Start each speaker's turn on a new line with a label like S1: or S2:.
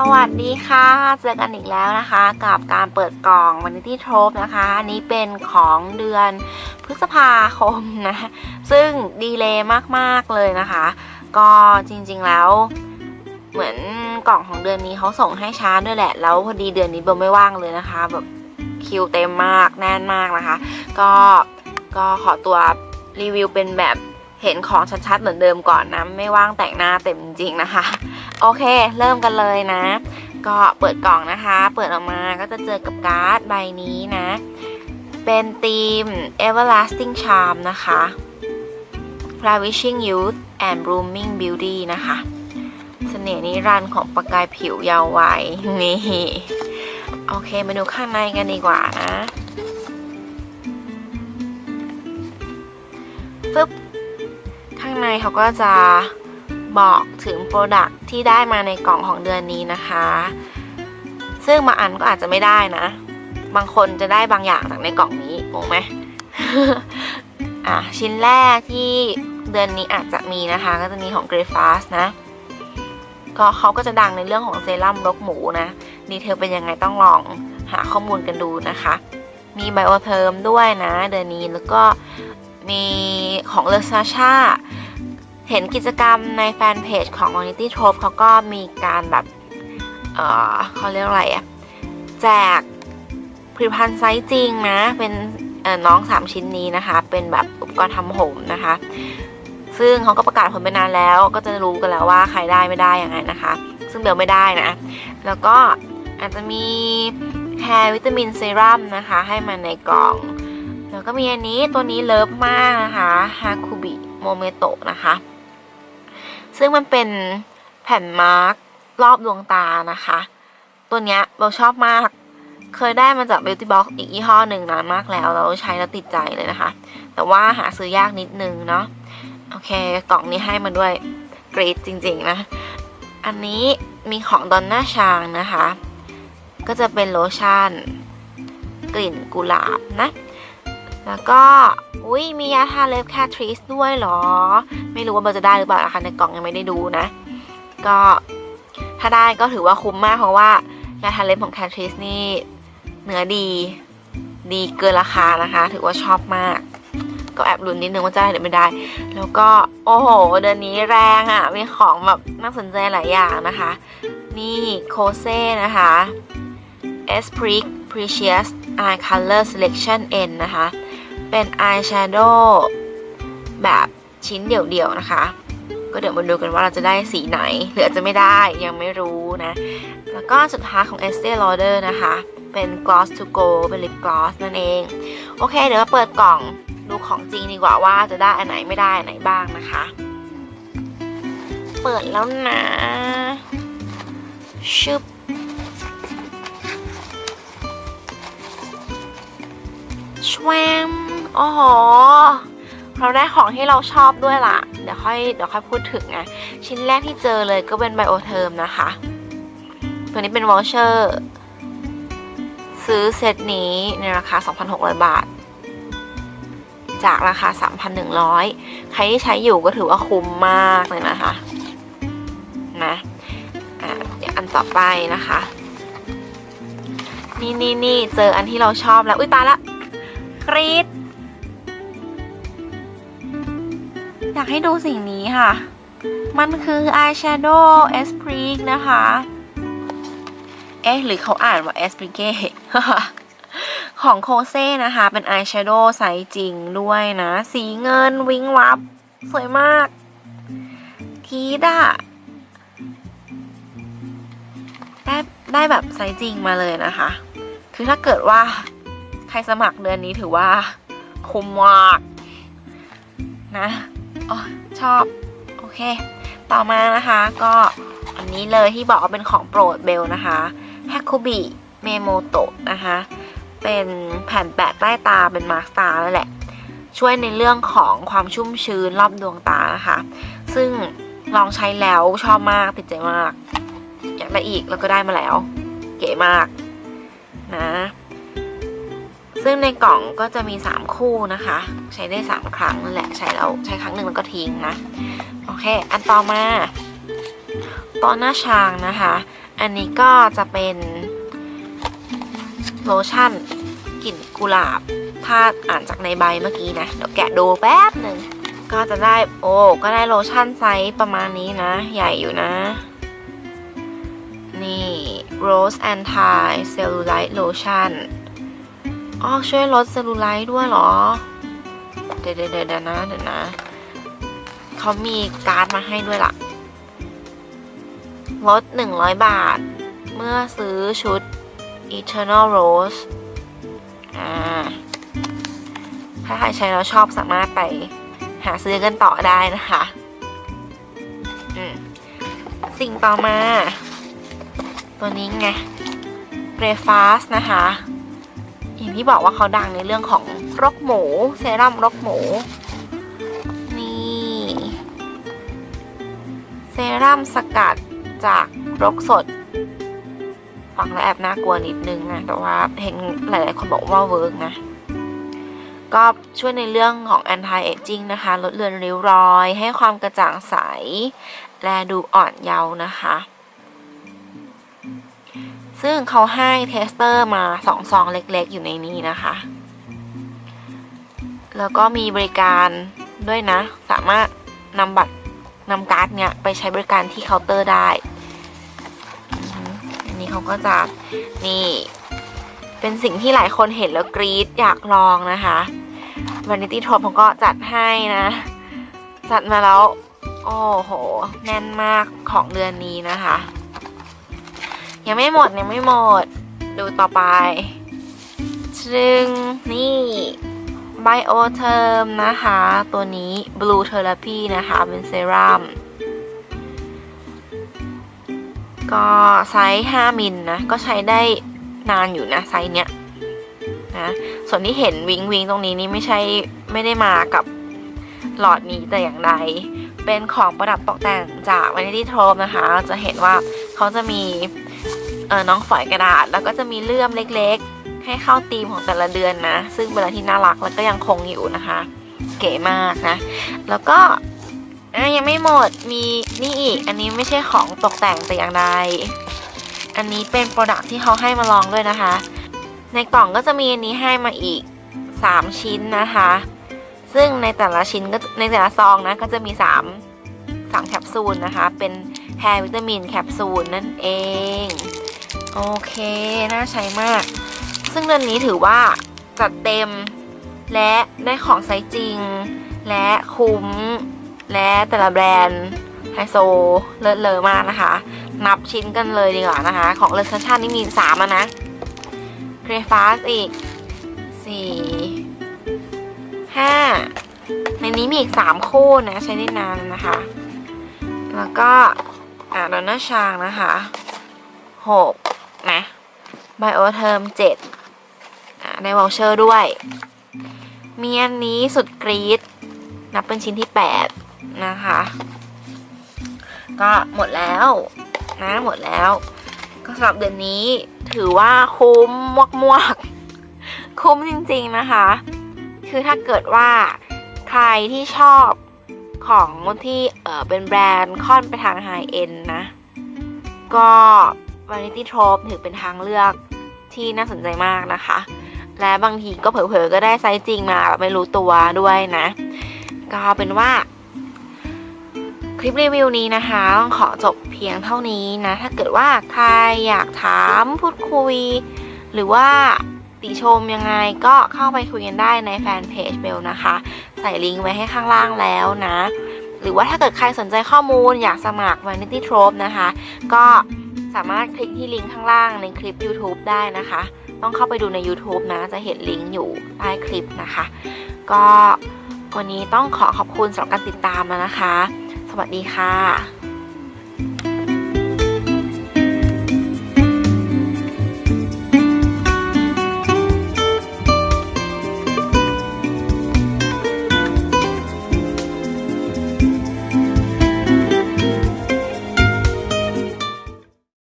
S1: สวัสดีค่ะ เจอกันอีกแล้วนะคะ กับการเปิดกล่องวันนี้ที่ทบนะคะ อันนี้เป็นของเดือนพฤษภาคมนะ ซึ่งดีเลย์มากๆเลยนะคะ ก็จริงๆแล้วเหมือนกล่องของเดือนนี้เขาส่งให้ช้าด้วยแหละ แล้วพอดีเดือนนี้เบลไม่ว่างเลยนะคะ แบบคิวเต็มมากแน่นมากนะคะ ก็ก็ขอตัวรีวิวเป็นแบบ เห็นของชัดๆเหมือนเดิมก่อนนะ ไม่ว่างแต่งหน้าเต็มจริงๆนะคะ โอเค เริ่มกันเลยนะ ก็เปิดกล่องนะคะ เปิดออกมาก็จะเจอกับการ์ดใบนี้นะ เป็นธีม everlasting charm นะคะ ravishing youth and blooming beauty นะคะเสน่ห์นิรันดร์ของประกายผิวยาววัยนี่ โอเคมาดูข้างในกันดีกว่านะางในเขาก็จะบอกถึง Product ที่ได้มาในกล่องของเดือนนี้นะคะ ซึ่งบางอันก็อาจจะไม่ได้นะ บางคนจะได้บางอย่างจากในกล่องนี้งงไหมอะชิ้นแรกที่เดือนนี้อาจจะมีนะคะ ก็จะมีของ g r e y f a s t นะ ก็เขาก็จะดังในเรื่องของเซรั่มรกหมูนะ ดีเทลเป็นยังไงต้องลองหาข้อมูลกันดูนะคะ มีไบโอเทอร์มด้วยนะ เดือนนี้แล้วก็มีของเลซาชา เห็นกิจกรรมในแฟนเพจของ m o n i t y t r o p e เขาก็มีการแบบ เออเขาเรียกอะไรอะแจกผลิตภัณฑ์ไซส์จริงนะ เป็นน้อง 3 ชิ้นนี้นะคะ เป็นแบบอุปกรณ์ทำผมนะคะ ซึ่งเขาก็ประกาศผลไปนานแล้ว ก็จะรู้กันแล้วว่าใครได้ไม่ได้ยังไงนะคะ ซึ่งเบลไม่ได้นะ แล้วก็อาจจะมีแฮร์วิตามินเซรั่มนะคะ ให้มาในกล่อง แล้วก็มีอันนี้ตัวนี้เลิฟมากนะคะฮาคุบิโมเมโตะนะคะ ซึ่งมันเป็นแผ่นมาร์กรอบดวงตานะคะ ตัวเนี้ยเราชอบมาก เคยได้มาจาก Beauty Box อีกยี่ห้อหนึ่งนานมากแล้วแล้วใช้แล้วติดใจเลยนะคะ แต่ว่าหาซื้อยากนิดนึงเนาะโอเคกล่องนี้ให้มาด้วยกรีดจริงๆนะ อันนี้มีของดอนน่าชางนะคะ ก็จะเป็นโลชั่น กลิ่นกุหลาบนะ แล้วก็ อุ้ยมียาทาเล็บแคทริสด้วยเหรอ ไม่รู้ว่าเบอร์จะได้หรือเปล่านะคะในกล่องยังไม่ได้ดูนะ ก็ถ้าได้ก็ถือว่าคุ้มมากเพราะว่ายาทาเล็บของแคทริสนี่เนื้อดี ดีเกินราคานะคะ ถือว่าชอบมาก ก็แอบลุ้นนิดนึงว่าจะได้หรือไม่ได้ แล้วก็โอ้โห เดือนนี้แรงอะ่ะ มีของแบบน่าสนใจหลายอย่างนะคะ นี่โคเซ่นะคะ Esprit Precious Eye Color Selection N นะคะ เป็น Eyeshadow แบบชิ้นเดี่ยวๆนะคะ ก็เดี๋ยวมาดูกันว่าเราจะได้สีไหน หรืออาจจะไม่ได้ยังไม่รู้นะ แล้วก็สุดท้ายของ Estee Lauder นะคะ เป็น Gloss to Go เป็น Lip Gloss นั่นเอง โอเค เดี๋ยวมาเปิดกล่องดูของจริงดีกว่าว่าจะได้อันไหนไม่ได้อันไหนบ้างนะคะ เปิดแล้วนะชึบชวม โอ้โหเราได้ของที่เราชอบด้วยล่ะ เดี๋ยวค่อยเดี๋ยวค่อยพูดถึงไงชิ้นแรกที่เจอเลยก็เป็นไบโอเทอร์มนะคะ ตัวนี้เป็นวอลเชอร์ซื้อเซตนี้ในราคา 2,600 บาท จากราคา 3,100 ใครที่ใช้อยู่ก็ถือว่าคุ้มมากเลยนะคะนะอะอันต่อไปนะคะ นี่นี่นี่เจออันที่เราชอบแล้ว อุ้ยตายละกรีด อยากให้ดูสิ่งนี้ค่ะ มันคือ eyeshadow Esprit นะคะ เอ๊ะ หรือเขาอ่านว่า Esprit ของโคเซ่นะคะ เป็นอายแชโดว์ไซส์จริงด้วยนะ สีเงินวิงวับ สวยมาก ทีดอะได้ได้แบบไซส์จริงมาเลยนะคะ คือถ้าเกิดว่าใครสมัครเดือนนี้ถือว่าคุ้มมากนะ อ๋อชอบ โอเค ต่อมานะคะก็อันนี้เลยที่บอกว่าเป็นของโปรดเบลนะคะแฮคุบิเมโมโตะนะคะ เป็นแผ่นแปะใต้ตาเป็นมาร์คตาแล้วแหละ ช่วยในเรื่องของความชุ่มชื้นรอบดวงตานะคะ ซึ่งลองใช้แล้วชอบมากติดใจมาก อยากได้อีกแล้วก็ได้มาแล้ว เก๋มากนะ ซึ่งในกล่องก็จะมี 3 คู่นะคะ ใช้ได้ 3 ครั้งนั่นแหละใช้แล้วใช้ครั้งหนึ่งแล้วก็ทิ้งนะ โอเค อันต่อมาตอนหน้าช้างนะคะ อันนี้ก็จะเป็นโลชั่นกลิ่นกุหลาบ ถ้าอ่านจากในใบเมื่อกี้นะ เดี๋ยวแกะดูแป๊บหนึ่ง ก็จะได้โอ้ ก็ได้โลชั่นไซส์ประมาณนี้นะ ใหญ่อยู่นะ นี่ Rose Anti Cellulite Lotion อ๋อช่วยลดเซลลูไลท์ด้วยเหรอ เดี๋ยวเดี๋ยวเดี๋ยวนะเดี๋ยวนะ เขามีการ์ดมาให้ด้วยล่ะ ลด 100 บาท เมื่อซื้อชุด Eternal Rose อ่า ถ้าใครใช้แล้วชอบสามารถไปหาซื้อกันต่อได้นะคะ สิ่งต่อมา ตัวนี้ไง b r e a f a s t นะคะ อย่างที่บอกว่าเขาดังในเรื่องของรกหมู เซรั่มรกหมู นี่ เซรั่มสกัดจากรกสด ฟังแล้วแอบน่ากลัวนิดนึงนะ แต่ว่าเห็นหลายๆคนบอกว่าเวิร์กนะ ก็ช่วยในเรื่องของ anti aging นะคะ ลดเลือนริ้วรอย ให้ความกระจ่างใส และดูอ่อนเยาว์นะคะ ซึ่งเขาให้เทสเตอร์มาสองซองเล็กๆ อยู่ในนี้นะคะ แล้วก็มีบริการด้วยนะ สามารถนำบัตรนำการ์ดเนี่ยไปใช้บริการที่เคาน์เตอร์ได้ อันนี้เขาก็จะนี่ เป็นสิ่งที่หลายคนเห็นแล้วกรี๊ดอยากลองนะคะ Vanity t o p ผมก็จัดให้นะ จัดมาแล้ว โอ้โห แน่นมากของเดือนนี้นะคะ ยังไม่หมดยังไม่หมด ดูต่อไป ซึ่งนี่ Bioterm นะคะ ตัวนี้ Blue Therapy นะคะ เป็นเซรั่มก็ไซส์ 5 มิลนะ ก็ใช้ได้นานอยู่นะ ไซส์เนี้ยนะส่วนที่เห็นวิงวิงตรงนี้นี่ไม่ใช่ไม่ได้มากับหลอดนี้แต่อย่างใด เป็นของประดับตกแต่งจาก Vanity t o p นะคะจะเห็นว่าเขาจะมี น้องฝอยกระดาษ แล้วก็จะมีเลื่อมเล็กๆ ให้เข้าธีมของแต่ละเดือนนะ ซึ่งเป็นอะไรที่น่ารักแล้วก็ยังคงอยู่นะคะ เก๋มากนะ แล้วก็ยังไม่หมดมีนี่อีก อันนี้ไม่ใช่ของตกแต่งแต่อย่างใด อันนี้เป็นโปรดักที่เขาให้มาลองด้วยนะคะ ในกล่องก็จะมีอันนี้ให้มาอีก 3 ชิ้นนะคะ ซึ่งในแต่ละชิ้นก็ในแต่ละซองนะก็จะมี 3 3 แคปซูลนะคะ เป็นแฮร์วิตามินแคปซูลนั่นเอง โอเค น่าใช้มาก ซึ่งเดือนนี้ถือว่าจัดเต็ม และได้ของไซส์จริง และคุ้ม และแต่ละแบรนด์ไฮโซเลิศเลอมากนะคะ นับชิ้นกันเลยดีกว่านะคะ ของเลอชันนนี่มีสามอะนะเกรฟาสอีกสี่ห้าในนี้มีอีกสามคู่นะใช้ได้นานนะคะ แล้วก็อ่าดอนน่าชางนะคะหก นะไบโอเทอมเจ็ดอ่าได้วอลเชอร์ด้วย มีอันนี้สุดกรี๊ดนับเป็นชิ้นที่ 8 นะคะ ก็หมดแล้วนะหมดแล้ว ก็สำหรับเดือนนี้ถือว่าคุ้มมวกมวกคุ้มจริงๆนะคะ คือถ้าเกิดว่าใครที่ชอบของที่เออเป็นแบรนด์ค่อนไปทางไฮเอ็นนะ ก็ Vanity t o p ถือเป็นทางเลือกที่น่าสนใจมากนะคะ และบางทีก็เผลอๆก็ได้ไซส์จริงมาแบบไม่รู้ตัวด้วยนะ ก็เป็นว่า คลิปรีวิวนี้นะคะต้องขอจบเพียงเท่านี้นะ ถ้าเกิดว่าใครอยากถามพูดคุย หรือว่าติชมยังไงก็เข้าไปคุยกันได้ในแฟนเพจเบลนะคะ ใส่ลิงก์ไว้ให้ข้างล่างแล้วนะ หรือว่าถ้าเกิดใครสนใจข้อมูลอยากสมัคร Vanity t r o p นะคะ ก็ สามารถคลิกที่ลิงก์ข้างล่างในคลิป YouTube ได้นะคะ ต้องเข้าไปดูใน YouTube นะ จะเห็นลิงก์อยู่ใต้คลิปนะคะ ก็วันนี้ต้องขอขอบคุณสำหรับการติดตามแล้วนะคะ สวัสดีค่ะ